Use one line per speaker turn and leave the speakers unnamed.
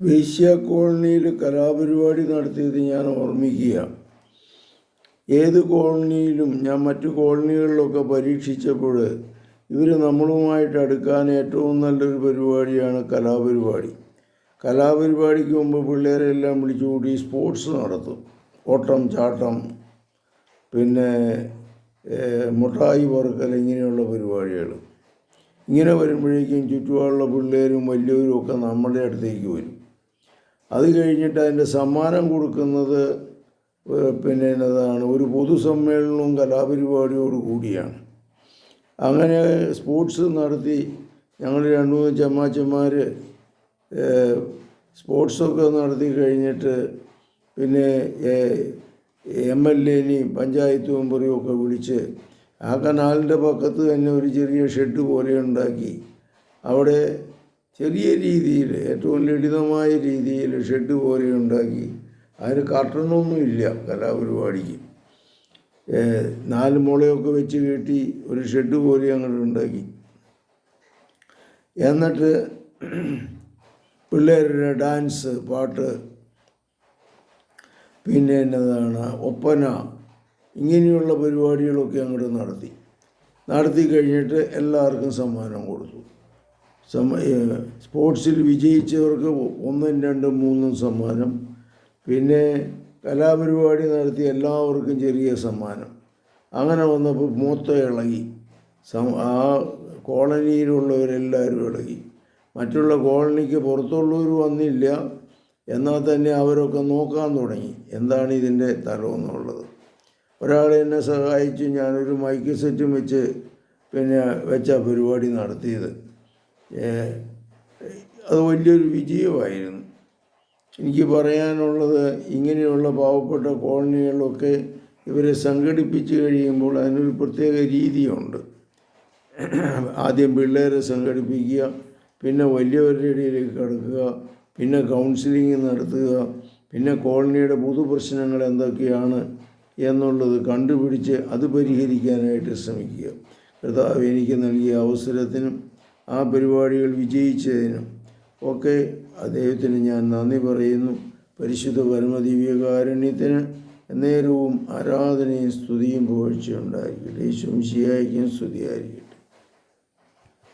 വേശ്യ കോളനിയിൽ കലാപരിപാടി നടത്തിയത് ഞാൻ ഓർമ്മിക്കുക. ഏത് കോളനിയിലും ഞാൻ മറ്റു കോളനികളിലൊക്കെ പരീക്ഷിച്ചപ്പോൾ ഇവർ നമ്മളുമായിട്ട് അടുക്കാൻ ഏറ്റവും നല്ലൊരു പരിപാടിയാണ് കലാപരിപാടി. കലാപരിപാടിക്ക് മുമ്പ് പിള്ളേരെല്ലാം വിളിച്ചുകൂടി സ്പോർട്സ് നടത്തും. ഓട്ടം ചാട്ടം പിന്നെ മുട്ടായി പറക്കൽ ഇങ്ങനെയുള്ള പരിപാടികൾ ഇങ്ങനെ വരുമ്പോഴേക്കും ചുറ്റുപാടുള്ള പിള്ളേരും വലിയവരും ഒക്കെ നമ്മുടെ അടുത്തേക്ക് വരും. അത് കഴിഞ്ഞിട്ട് അതിന്റെ സമ്മാനം കൊടുക്കുന്നത് പിന്നെ എന്നതാണ് ഒരു പൊതുസമ്മേളനവും കലാപരിപാടിയോട് കൂടിയാണ്. അങ്ങനെ സ്പോർട്സ് നടത്തി ഞങ്ങൾ രണ്ട് മൂന്ന് ചമ്മാച്ചന്മാർ സ്പോർട്സൊക്കെ നടത്തി കഴിഞ്ഞിട്ട് പിന്നെ എം എൽ എനെയും പഞ്ചായത്ത് മെമ്പറെയും ഒക്കെ വിളിച്ച് ആ കനാലിന്റെ പക്കത്ത് തന്നെ ഒരു ചെറിയ ഷെഡ് പോലെ ഉണ്ടാക്കി. അവിടെ ചെറിയ രീതിയിൽ ഏറ്റവും ലളിതമായ രീതിയിൽ ഷെഡ് പോലെ ഉണ്ടാക്കി. അതിന് കർട്ടണൊന്നും ഇല്ല കലാപരിപാടിക്ക്. നാല് മുളയൊക്കെ വെച്ച് കെട്ടി ഒരു ഷെഡ് പോലെ അങ്ങോട്ട് ഉണ്ടാക്കി. എന്നിട്ട് പിള്ളേരുടെ ഡാൻസ് പാട്ട് പിന്നെ എന്നതാണ് ഒപ്പന ഇങ്ങനെയുള്ള പരിപാടികളൊക്കെ അങ്ങോട്ട് നടത്തി. നടത്തി കഴിഞ്ഞിട്ട് എല്ലാവർക്കും സമ്മാനം കൊടുത്തു. സ്പോർട്സിൽ വിജയിച്ചവർക്ക് ഒന്നും രണ്ടും മൂന്നും സമ്മാനം. പിന്നെ കലാപരിപാടി നടത്തി എല്ലാവർക്കും ചെറിയ സമ്മാനം. അങ്ങനെ വന്നപ്പോൾ മൂത്ത ഇളകി. ആ കോളനിയിലുള്ളവരെല്ലാവരും ഇളകി. മറ്റുള്ള കോളനിക്ക് പുറത്തുള്ളവർ വന്നില്ല. എന്നാൽ തന്നെ അവരൊക്കെ നോക്കാൻ തുടങ്ങി. എന്താണ് ഇതിന്റെ തലമെന്നുള്ളത് ഒരാൾ എന്നെ സഹായിച്ച് ഞാനൊരു മൈക്ക് സെറ്റും വെച്ച് പിന്നെ വെച്ച പരിപാടി നടത്തിയത്. അത് വലിയൊരു വിജയമായിരുന്നു. എനിക്ക് പറയാനുള്ളത് ഇങ്ങനെയുള്ള പാവപ്പെട്ട കോളനികളിലൊക്കെ ഇവരെ സംഘടിപ്പിച്ച് കഴിയുമ്പോൾ അതിനൊരു പ്രത്യേക രീതിയുണ്ട്. ആദ്യം പിള്ളേരെ സംഘടിപ്പിക്കുക പിന്നെ വലിയവരുടെ ഇടയിലേക്ക് കടക്കുക പിന്നെ കൗൺസിലിംഗ് നടത്തുക പിന്നെ കോളനിയുടെ പൊതുപ്രശ്നങ്ങൾ എന്തൊക്കെയാണ് എന്നുള്ളത് കണ്ടുപിടിച്ച് അത് പരിഹരിക്കാനായിട്ട് ശ്രമിക്കുക. കർത്താവ് എനിക്ക് നൽകിയ അവസരത്തിനും ആ പരിപാടികൾ വിജയിച്ചതിനും ഒക്കെ അദ്ദേഹത്തിന് ഞാൻ നന്ദി പറയുന്നു. പരിശുദ്ധ പരമദിവ്യകാരുണ്യത്തിന് നേരവും ആരാധനയും സ്തുതിയും പുകഴ്ചയുണ്ടായിരിക്കും യേശും ശിയായിക്കും സ്തുതിയായിരിക്കട്ടെ.